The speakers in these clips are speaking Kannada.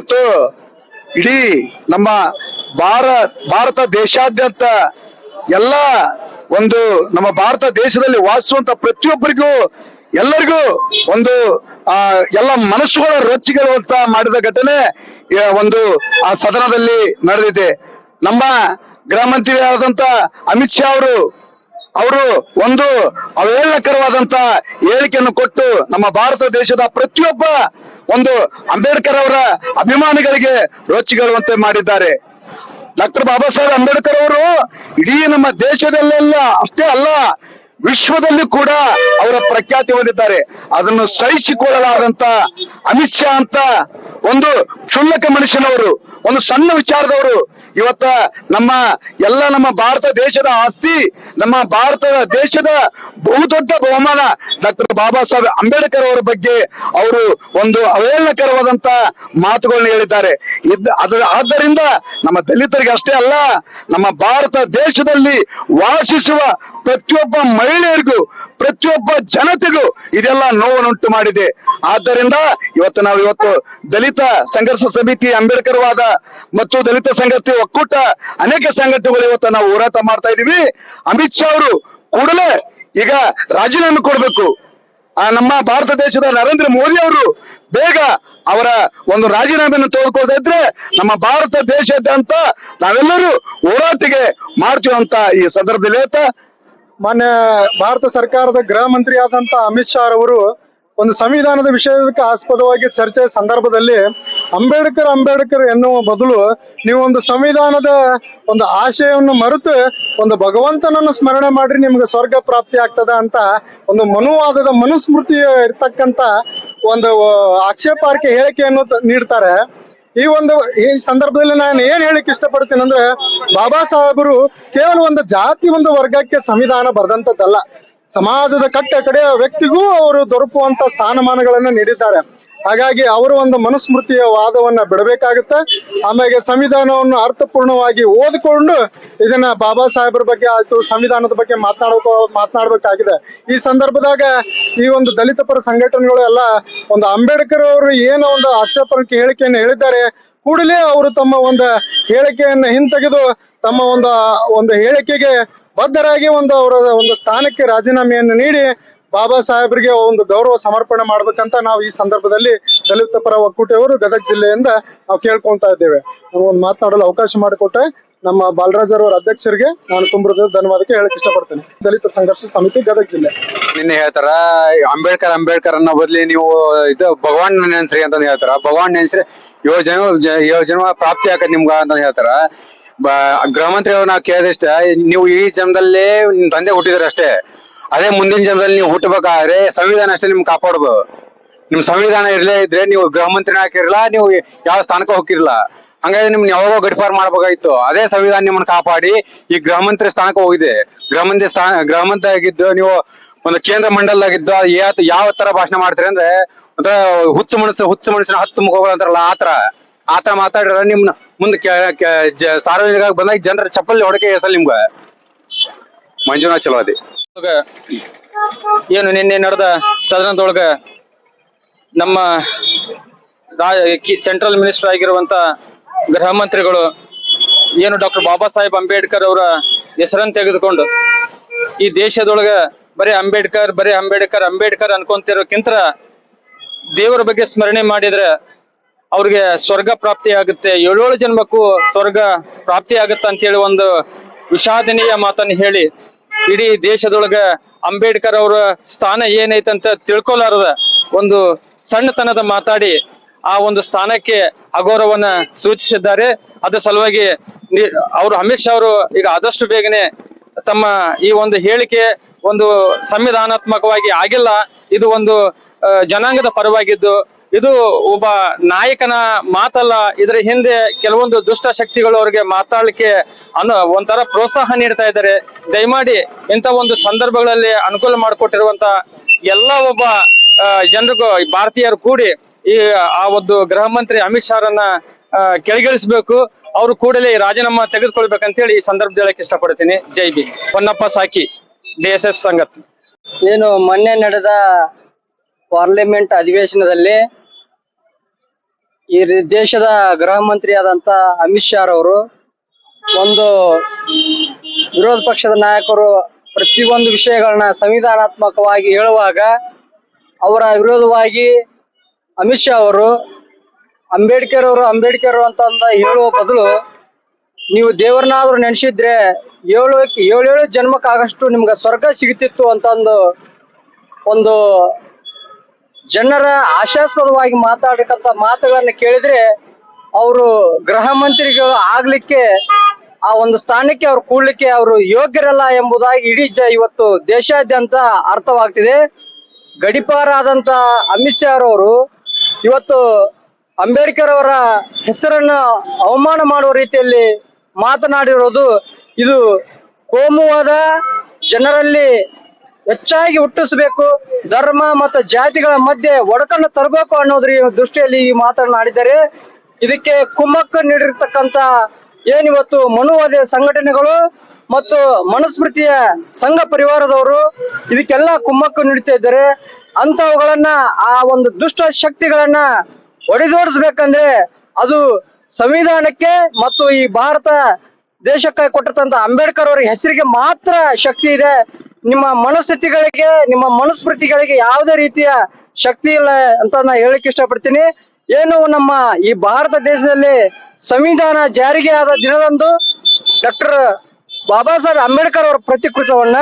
ಇವತ್ತು ಇಡೀ ನಮ್ಮ ಭಾರ, ಭಾರತ ದೇಶಾದ್ಯಂತ ಎಲ್ಲ ಒಂದು ನಮ್ಮ ಭಾರತ ದೇಶದಲ್ಲಿ ವಾಸಿಸುವಂತ ಪ್ರತಿಯೊಬ್ಬರಿಗೂ ಎಲ್ಲರಿಗೂ ಒಂದು, ಆ, ಎಲ್ಲ ಮನಸ್ಸುಗಳ ರೊಚ್ಚಿಗೆಳುವಂತ ಮಾಡಿದ ಘಟನೆ ಒಂದು, ಆ ಸದನದಲ್ಲಿ ನಡೆದಿದೆ. ನಮ್ಮ ಗೃಹ ಮಂತ್ರಿ ಆದಂತ ಅಮಿತ್ ಶಾ ಅವರು ಅವರು ಒಂದು ಅವೇಳನಕರವಾದಂತ ಹೇಳಿಕೆಯನ್ನು ಕೊಟ್ಟು ನಮ್ಮ ಭಾರತ ದೇಶದ ಪ್ರತಿಯೊಬ್ಬ ಒಂದು ಅಂಬೇಡ್ಕರ್ ಅವರ ಅಭಿಮಾನಿಗಳಿಗೆ ರೋಚಿಗಳುವಂತೆ ಮಾಡಿದ್ದಾರೆ. ಡಾಕ್ಟರ್ ಬಾಬಾ ಸಾಹೇಬ್ ಅಂಬೇಡ್ಕರ್ ಅವರು ಇಡೀ ನಮ್ಮ ದೇಶದಲ್ಲೆಲ್ಲ ಅಷ್ಟೇ ಅಲ್ಲ, ವಿಶ್ವದಲ್ಲಿ ಕೂಡ ಅವರ ಪ್ರಖ್ಯಾತಿ ಹೊಂದಿದ್ದಾರೆ. ಅದನ್ನು ಸಹಿಸಿಕೊಳ್ಳಲಾದಂತ ಅಮಿತ್ ಶಾ ಅಂತ ಒಂದು ಕ್ಷುಲ್ಲಕ ಮನುಷ್ಯನವರು, ಒಂದು ಸಣ್ಣ ವಿಚಾರದವರು ಇವತ್ತ ನಮ್ಮ ಎಲ್ಲ ನಮ್ಮ ಭಾರತ ದೇಶದ ಆಸ್ತಿ, ನಮ್ಮ ಭಾರತ ದೇಶದ ಬಹುದೊಡ್ಡ ಬಹುಮಾನ ಡಾಕ್ಟರ್ ಬಾಬಾ ಸಾಹೇಬ್ ಅಂಬೇಡ್ಕರ್ ಅವರ ಬಗ್ಗೆ ಅವರು ಒಂದು ಅವೇಳನಕರವಾದಂತ ಮಾತುಗಳನ್ನ ಹೇಳಿದ್ದಾರೆ. ಆದ್ದರಿಂದ ನಮ್ಮ ದಲಿತರಿಗೆ ಅಷ್ಟೇ ಅಲ್ಲ, ನಮ್ಮ ಭಾರತ ದೇಶದಲ್ಲಿ ವಾಸಿಸುವ ಪ್ರತಿಯೊಬ್ಬ ಮಹಿಳೆಯರಿಗೂ, ಪ್ರತಿಯೊಬ್ಬ ಜನತೆಗೂ ಇದೆಲ್ಲ ನೋವನ್ನುಂಟು ಮಾಡಿದೆ. ಆದ್ದರಿಂದ ಇವತ್ತು ನಾವು ಇವತ್ತು ದಲಿತ ಸಂಘರ್ಷ ಸಮಿತಿ ಅಂಬೇಡ್ಕರ್ ವಾದ ಮತ್ತು ದಲಿತ ಸಂಘಟನೆ ಒಕ್ಕೂಟ ಅನೇಕ ಸಂಘಟನೆಗಳು ಇವತ್ತು ನಾವು ಹೋರಾಟ ಮಾಡ್ತಾ ಇದೀವಿ ಅಮಿತ್ ಶಾ ಅವರು ಕೂಡಲೇ ಈಗ ರಾಜೀನಾಮೆ ಕೊಡಬೇಕು. ಆ, ನಮ್ಮ ಭಾರತ ದೇಶದ ನರೇಂದ್ರ ಮೋದಿ ಅವರು ಬೇಗ ಅವರ ಒಂದು ರಾಜೀನಾಮೆಯನ್ನು ತೆಗೆದುಕೊಳ್ತಾ ಇದ್ರೆ ನಮ್ಮ ಭಾರತ ದೇಶದಂತ ನಾವೆಲ್ಲರೂ ಹೋರಾಟಿಗೆ ಮಾಡ್ತೀವಿ ಅಂತ ಈ ಸಂದರ್ಭದಲ್ಲಿ ಹೇಳ್ತಾ ಮಾನ್ಯ ಭಾರತ ಸರ್ಕಾರದ ಗೃಹ ಮಂತ್ರಿ ಆದಂತ ಅಮಿತ್ ಶಾ ಅವರು ಒಂದು ಸಂವಿಧಾನದ ವಿಷಯಕ್ಕೆ ಆಸ್ಪದವಾಗಿ ಚರ್ಚೆ ಸಂದರ್ಭದಲ್ಲಿ ಅಂಬೇಡ್ಕರ್ ಅಂಬೇಡ್ಕರ್ ಎನ್ನುವ ಬದಲು ನೀವು ಒಂದು ಸಂವಿಧಾನದ ಒಂದು ಆಶಯವನ್ನು ಮರೆತು ಒಂದು ಭಗವಂತನನ್ನು ಸ್ಮರಣೆ ಮಾಡಿ ನಿಮ್ಗೆ ಸ್ವರ್ಗ ಪ್ರಾಪ್ತಿ ಆಗ್ತದ ಅಂತ ಒಂದು ಮನುವಾದದ ಮನುಸ್ಮೃತಿ ಇರ್ತಕ್ಕಂತ ಒಂದು ಆಕ್ಷೇಪಾರ್ಹ ಹೇಳಿಕೆಯನ್ನು ನೀಡ್ತಾರೆ. ಈ ಒಂದು, ಈ ಸಂದರ್ಭದಲ್ಲಿ ನಾನು ಏನ್ ಹೇಳಿಕ್ ಇಷ್ಟಪಡ್ತೀನಿ ಅಂದ್ರೆ, ಬಾಬಾ ಸಾಹೇಬರು ಕೇವಲ ಒಂದು ಜಾತಿ, ಒಂದು ವರ್ಗಕ್ಕೆ ಸಂವಿಧಾನ ಬರೆದಂತದ್ದಲ್ಲ ಸಮಾಜದ ಕಟ್ಟ ಕಡೆಯ ವ್ಯಕ್ತಿಗೂ ಅವರು ದೊರಕುವಂತ ಸ್ಥಾನಮಾನಗಳನ್ನ ನೀಡಿದ್ದಾರೆ. ಹಾಗಾಗಿ ಅವರು ಒಂದು ಮನುಸ್ಮೃತಿಯ ವಾದವನ್ನ ಬಿಡಬೇಕಾಗುತ್ತೆ. ಆಮೇಲೆ ಸಂವಿಧಾನವನ್ನು ಅರ್ಥಪೂರ್ಣವಾಗಿ ಓದಿಕೊಂಡು ಇದನ್ನ ಬಾಬಾ ಸಾಹೇಬರ ಬಗ್ಗೆ ಆಯ್ತು, ಸಂವಿಧಾನದ ಬಗ್ಗೆ ಮಾತನಾಡಬೇಕು ಮಾತನಾಡಬೇಕಾಗಿದೆ. ಈ ಸಂದರ್ಭದಾಗ ಈ ಒಂದು ದಲಿತ ಪರ ಸಂಘಟನೆಗಳು ಎಲ್ಲ ಒಂದು ಅಂಬೇಡ್ಕರ್ ಅವರು ಏನು ಒಂದು ಆಕ್ಷೇಪಣಕ್ಕೆ ಹೇಳಿಕೆಯನ್ನು ಹೇಳಿದ್ದಾರೆ. ಕೂಡಲೇ ಅವರು ತಮ್ಮ ಒಂದು ಹೇಳಿಕೆಯನ್ನು ಹಿಂತೆಗೆದು ತಮ್ಮ ಒಂದು ಒಂದು ಹೇಳಿಕೆಗೆ ಬದ್ಧರಾಗಿ ಒಂದು ಅವರ ಒಂದು ಸ್ಥಾನಕ್ಕೆ ರಾಜೀನಾಮೆಯನ್ನು ನೀಡಿ ಬಾಬಾ ಸಾಹೇಬರಿಗೆ ಒಂದು ಗೌರವ ಸಮರ್ಪಣೆ ಮಾಡ್ಬೇಕಂತ ನಾವು ಈ ಸಂದರ್ಭದಲ್ಲಿ ದಲಿತ ಪರ ಒಕ್ಕೂಟವರು ಗದಗ ಜಿಲ್ಲೆಯಿಂದ ನಾವು ಕೇಳ್ಕೊಂತಾ ಇದ್ದೇವೆ. ಒಂದು ಮಾತನಾಡಲು ಅವಕಾಶ ಮಾಡಿಕೊಟ್ಟೆ ನಮ್ಮ ಬಾಲರಾಜ್ ಅವರ ಅಧ್ಯಕ್ಷರಿಗೆ ನಾನು ತುಂಬಿದ ಧನ್ಯವಾದಕ್ಕೆ ಹೇಳಕ್ ಇಷ್ಟಪಡ್ತೇನೆ. ದಲಿತ ಸಂಘರ್ಷ ಸಮಿತಿ ಗದಗ ಜಿಲ್ಲೆ. ನಿನ್ನೆ ಹೇಳ್ತಾರ, ಅಂಬೇಡ್ಕರ್ ಅಂಬೇಡ್ಕರ್ ಅನ್ನೋ ಬದ್ಲಿ ನೀವು ಇದು ಭಗವಾನ್ ನೆನ್ಸ್ರಿ ಅಂತ ಹೇಳ್ತಾರ. ಭಗವಾನ್ ನೆನ್ಸ್ರಿ ಯೋಜನೆ ಯೋಜನೆ ಪ್ರಾಪ್ತಿ ಆಕತ್ ನಿಮ್ಗ ಅಂತ ಹೇಳ್ತಾರ. ಬ ಗೃಹ ಮಂತ್ರಿ ಅವ್ರು ನಾವು ಕೇಳಿದಷ್ಟ, ನೀವು ಈ ಜನ್ಮದಲ್ಲಿ ನಿಮ್ ತಂದೆ ಹುಟ್ಟಿದ್ರ ಅಷ್ಟೇ. ಅದೇ ಮುಂದಿನ ಜನ್ಮದಲ್ಲಿ ನೀವು ಹುಟ್ಟಬೇಕಾದ್ರೆ ಸಂವಿಧಾನ ಅಷ್ಟೇ ನಿಮ್ಗೆ ಕಾಪಾಡೋದು ನಿಮ್ ಸಂವಿಧಾನ ಇರ್ಲೇ ಇದ್ರೆ ನೀವು ಗೃಹ ಮಂತ್ರಿನ ಹಾಕಿರಲ್ಲ ನೀವು ಯಾವ ಸ್ಥಾನಕ್ಕೆ ಹೋಗಿರಲ್ಲ ಹಂಗಾಗಿ ನಿಮ್ನ ಯಾವಾಗ ಗಡಿಪಾರ್ ಮಾಡ್ಬೇಕಾಗಿತ್ತು. ಅದೇ ಸಂವಿಧಾನ ನಿಮ್ಮನ್ನ ಕಾಪಾಡಿ ಈ ಗೃಹಮಂತ್ರಿ ಸ್ಥಾನಕ್ಕೆ ಹೋಗಿದೆ. ಗೃಹಮಂತ್ರಿ ಸ್ಥಾನ ಗೃಹ ಮಂತ್ರಿ ಆಗಿದ್ದು ನೀವು ಒಂದು ಕೇಂದ್ರ ಮಂಡಲದಾಗಿದ್ದು ಯಾವ ಯಾವ ತರ ಭಾಷಣ ಮಾಡ್ತೀರಿ ಅಂದ್ರೆ, ಒಂಥರ ಹುಚ್ಚು ಮನಸ್ಸು, ಹುಚ್ಚು ಮನಸ್ಸಿನ ಹತ್ತು ಮುಖಗಳು ಅಂತಾರಲ್ಲ ಆತರ ಆತರ ಮಾತಾಡಿದ್ರೆ ನಿಮ್ನ ಮುಂದೆ ಸಾರ್ವಜನಿಕ ಬಂದಾಗ ಜನರ ಚಪ್ಪಲಿ ಹೊಡಕೆ ಹೆಸಲ್ ನಿಮ್ಗ? ಮಂಜುನಾಥ್ ಚಲವಾದಿ ಏನು ನಿನ್ನೆ ನಡೆದ ಸದನದೊಳಗ ನಮ್ಮ ಸೆಂಟ್ರಲ್ ಮಿನಿಸ್ಟರ್ ಆಗಿರುವಂತ ಗೃಹ ಮಂತ್ರಿಗಳು, ಏನು ಡಾಕ್ಟರ್ ಬಾಬಾ ಸಾಹೇಬ್ ಅಂಬೇಡ್ಕರ್ ಅವರ ಹೆಸರನ್ನು ತೆಗೆದುಕೊಂಡು ಈ ದೇಶದೊಳಗ ಬರೀ ಅಂಬೇಡ್ಕರ್ ಬರೀ ಅಂಬೇಡ್ಕರ್ ಅಂಬೇಡ್ಕರ್ ಅನ್ಕೊಂತಿರೋಕ್ಕಿಂತ ದೇವರ ಬಗ್ಗೆ ಸ್ಮರಣೆ ಮಾಡಿದ್ರೆ ಅವ್ರಿಗೆ ಸ್ವರ್ಗ ಪ್ರಾಪ್ತಿ ಆಗುತ್ತೆ. ಏಳೇಳು ಜನ್ಮಕ್ಕೂ ಸ್ವರ್ಗ ಪ್ರಾಪ್ತಿ ಆಗುತ್ತೆ ಅಂತೇಳಿ ಒಂದು ವಿಷಾದನೀಯ ಮಾತನ್ನು ಹೇಳಿ, ಇಡೀ ದೇಶದೊಳಗ ಅಂಬೇಡ್ಕರ್ ಅವರ ಸ್ಥಾನ ಏನೈತಂತ ತಿಳ್ಕೊಲಾರದ ಒಂದು ಸಣ್ಣತನದ ಮಾತಾಡಿ ಆ ಒಂದು ಸ್ಥಾನಕ್ಕೆ ಅಗೌರವನ್ನ ಸೂಚಿಸಿದ್ದಾರೆ. ಅದ್ರ ಸಲುವಾಗಿ ಅವರು ಅಮಿತ್ ಅವರು ಈಗ ಆದಷ್ಟು ಬೇಗನೆ ತಮ್ಮ ಈ ಒಂದು ಹೇಳಿಕೆ ಒಂದು ಸಂವಿಧಾನಾತ್ಮಕವಾಗಿ ಆಗಿಲ್ಲ. ಇದು ಒಂದು ಜನಾಂಗದ ಪರವಾಗಿದ್ದು ಇದು ಒಬ್ಬ ನಾಯಕನ ಮಾತಲ್ಲ, ಇದರ ಹಿಂದೆ ಕೆಲವೊಂದು ದುಷ್ಟ ಶಕ್ತಿಗಳು ಅವರಿಗೆ ಮಾತಾಡ್ಲಿಕ್ಕೆ ಅನು, ಒಂಥರ ಪ್ರೋತ್ಸಾಹ ನೀಡ್ತಾ ಇದ್ದಾರೆ. ದಯಮಾಡಿ ಇಂಥ ಒಂದು ಸಂದರ್ಭಗಳಲ್ಲಿ ಅನುಕೂಲ ಮಾಡಿಕೊಟ್ಟಿರುವಂತ ಎಲ್ಲ ಒಬ್ಬ ಜನರಿಗೂ, ಭಾರತೀಯರು ಕೂಡಿ ಈ, ಆ ಒಂದು ಗೃಹ ಮಂತ್ರಿ ಅಮಿತ್ ಶಾರನ್ನ ಕೆಳಗಿಳಿಸ್ಬೇಕು. ಅವರು ಕೂಡಲೇ ರಾಜೀನಾಮಾ ತೆಗೆದುಕೊಳ್ಬೇಕಂತ ಹೇಳಿ ಈ ಸಂದರ್ಭದಲ್ಲಿ ಹೇಳಕ್ ಇಷ್ಟಪಡ್ತೀನಿ. ಜೈ ಬಿ ಹೊನ್ನಪ್ಪ ಸಾಕಿ, ಡಿ ಎಸ್ ಎಸ್ ಸಂಗತ್. ಏನು, ಮೊನ್ನೆ ನಡೆದ ಪಾರ್ಲಿಮೆಂಟ್ ಅಧಿವೇಶನದಲ್ಲಿ ಈ ದೇಶದ ಗೃಹ ಮಂತ್ರಿ ಆದಂತ ಅಮಿತ್ ಶಾ ಅವರು ಒಂದು ವಿರೋಧ ಪಕ್ಷದ ನಾಯಕರು ಪ್ರತಿಯೊಂದು ವಿಷಯಗಳನ್ನ ಸಂವಿಧಾನಾತ್ಮಕವಾಗಿ ಹೇಳುವಾಗ ಅವರ ವಿರೋಧವಾಗಿ ಅಮಿತ್ ಶಾ ಅವರು, ಅಂಬೇಡ್ಕರ್ ಅವರು, ಅಂಬೇಡ್ಕರ್ ಅಂತಂದ ಹೇಳುವ ಬದಲು ನೀವು ದೇವರನ್ನಾದ್ರೂ ನೆನೆಸಿದ್ರೆ ಏಳು ಏಳೇಳು ಜನ್ಮಕ್ಕಾಗಷ್ಟು ನಿಮ್ಗೆ ಸ್ವರ್ಗ ಸಿಗುತ್ತಿತ್ತು ಅಂತ ಒಂದು ಒಂದು ಜನರ ಆಶಾಸ್ಪದವಾಗಿ ಮಾತಾಡತಕ್ಕಂತ ಮಾತುಗಳನ್ನ ಕೇಳಿದ್ರೆ ಅವರು ಗೃಹ ಮಂತ್ರಿಗಳು ಆಗ್ಲಿಕ್ಕೆ ಆ ಒಂದು ಸ್ಥಾನಕ್ಕೆ ಅವ್ರು ಕೂಡ್ಲಿಕ್ಕೆ ಅವರು ಯೋಗ್ಯರಲ್ಲ ಎಂಬುದಾಗಿ ಇಡೀ ಜ ಇವತ್ತು ದೇಶಾದ್ಯಂತ ಅರ್ಥವಾಗ್ತಿದೆ. ಗಡಿಪಾರಾದಂತ ಅಮಿತ್ ಶಾ ಅವರು ಇವತ್ತು ಅಂಬೇಡ್ಕರ್ ಅವರ ಹೆಸರನ್ನ ಅವಮಾನ ಮಾಡುವ ರೀತಿಯಲ್ಲಿ ಮಾತನಾಡಿರೋದು ಇದು ಕೋಮುವಾದ ಜನರಲ್ಲಿ ಹೆಚ್ಚಾಗಿ ಹುಟ್ಟಿಸಬೇಕು. ಧರ್ಮ ಮತ್ತು ಜಾತಿಗಳ ಮಧ್ಯೆ ಒಡಕನ್ನು ತರಬೇಕು ಅನ್ನೋದ್ರ ದೃಷ್ಟಿಯಲ್ಲಿ ಈ ಮಾತನಾಡಿದ್ದಾರೆ ಇದಕ್ಕೆ ಕುಮ್ಮಕ್ಕು ನೀಡಿರ್ತಕ್ಕಂತ ಏನಿವತ್ತು ಮನುವಾದಿ ಸಂಘಟನೆಗಳು ಮತ್ತು ಮನುಸ್ಮೃತಿಯ ಸಂಘ ಪರಿವಾರದವರು ಇದಕ್ಕೆಲ್ಲ ಕುಮ್ಮಕ್ಕು ನೀಡ್ತಾ ಇದ್ದಾರೆ. ಅಂತವುಗಳನ್ನ ಆ ಒಂದು ದುಷ್ಟ ಶಕ್ತಿಗಳನ್ನ ಹೊಡೆದೋಡಿಸ್ಬೇಕಂದ್ರೆ ಅದು ಸಂವಿಧಾನಕ್ಕೆ ಮತ್ತು ಈ ಭಾರತ ದೇಶಕ್ಕೆ ಕೊಟ್ಟಂತ ಅಂಬೇಡ್ಕರ್ ಅವರ ಹೆಸರಿಗೆ ಮಾತ್ರ ಶಕ್ತಿ ಇದೆ. ನಿಮ್ಮ ಮನಸ್ಥಿತಿಗಳಿಗೆ, ನಿಮ್ಮ ಮನಸ್ಮೃತಿಗಳಿಗೆ ಯಾವುದೇ ರೀತಿಯ ಶಕ್ತಿ ಇಲ್ಲ ಅಂತ ನಾ ಹೇಳಕ್ ಇಷ್ಟಪಡ್ತೀನಿ. ಏನು ನಮ್ಮ ಈ ಭಾರತ ದೇಶದಲ್ಲಿ ಸಂವಿಧಾನ ಜಾರಿಗೆ ಆದ ದಿನದಂದು ಡಾಕ್ಟರ್ ಬಾಬಾ ಸಾಹೇಬ್ ಅಂಬೇಡ್ಕರ್ ಅವರ ಪ್ರತಿಕೃತವನ್ನ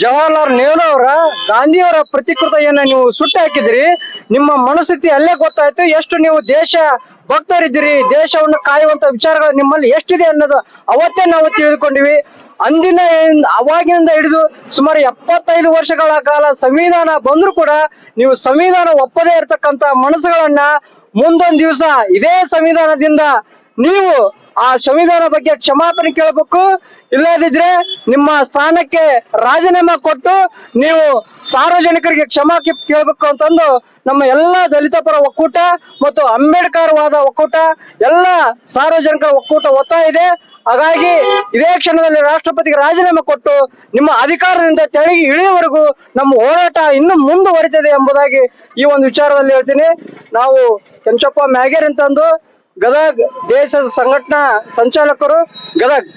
ಜವಾಹರ್ಲಾಲ್ ನೆಹರು ಅವರ ಗಾಂಧಿಯವರ ಪ್ರತಿಕೃತಿಯನ್ನ ನೀವು ಸುಟ್ಟು ಹಾಕಿದ್ರಿ ನಿಮ್ಮ ಮನಸ್ಥಿತಿ ಅಲ್ಲೇ ಗೊತ್ತಾಯ್ತು. ಎಷ್ಟು ನೀವು ದೇಶ ಭಕ್ತರಿದ್ದೀರಿ ದೇಶವನ್ನು ಕಾಯುವಂತ ವಿಚಾರಗಳು ನಿಮ್ಮಲ್ಲಿ ಎಷ್ಟಿದೆ ಅನ್ನೋದು ಅವತ್ತೇ ನಾವು ತಿಳಿದುಕೊಂಡಿವಿ. ಅಂದಿನ ಅವಾಗಿನಿಂದ ಹಿಡಿದು ಸುಮಾರು ಎಪ್ಪತ್ತೈದು ವರ್ಷಗಳ ಕಾಲ ಸಂವಿಧಾನ ಬಂದ್ರು ಕೂಡ ನೀವು ಸಂವಿಧಾನ ಒಪ್ಪದೇ ಇರತಕ್ಕಂತ ಮನಸ್ಸುಗಳನ್ನ ಮುಂದೊಂದು ದಿವಸ ಇದೇ ಸಂವಿಧಾನದಿಂದ ನೀವು ಆ ಸಂವಿಧಾನ ಬಗ್ಗೆ ಕ್ಷಮಾಪಣೆ ಕೇಳಬೇಕು. ಇಲ್ಲದಿದ್ರೆ ನಿಮ್ಮ ಸ್ಥಾನಕ್ಕೆ ರಾಜೀನಾಮೆ ಕೊಟ್ಟು ನೀವು ಸಾರ್ವಜನಿಕರಿಗೆ ಕ್ಷಮಾ ಕೇಳಬೇಕು ಅಂತಂದು ನಮ್ಮ ಎಲ್ಲ ದಲಿತ ಪರ ಒಕ್ಕೂಟ ಮತ್ತು ಅಂಬೇಡ್ಕರ್ ವಾದ ಒಕ್ಕೂಟ, ಎಲ್ಲ ಸಾರ್ವಜನಿಕರ ಒಕ್ಕೂಟ ಒತ್ತಾಯ ಇದೆ. ಹಾಗಾಗಿ ಇದೇ ಕ್ಷಣದಲ್ಲಿ ರಾಷ್ಟ್ರಪತಿಗೆ ರಾಜೀನಾಮೆ ಕೊಟ್ಟು ನಿಮ್ಮ ಅಧಿಕಾರದಿಂದ ತೆರಿಗೆ ಇಳಿಯುವವರೆಗೂ ನಮ್ಮ ಹೋರಾಟ ಇನ್ನು ಮುಂದುವರಿತದೆ ಎಂಬುದಾಗಿ ಈ ಒಂದು ವಿಚಾರದಲ್ಲಿ ಹೇಳ್ತೀನಿ. ನಾವು ಕೆಂಚಪ್ಪ ಮ್ಯಾಗೇರ್ ಅಂತಂದು ಗದಗ್ ದೇಶದ ಸಂಘಟನಾ ಸಂಚಾಲಕರು ಗದಗ್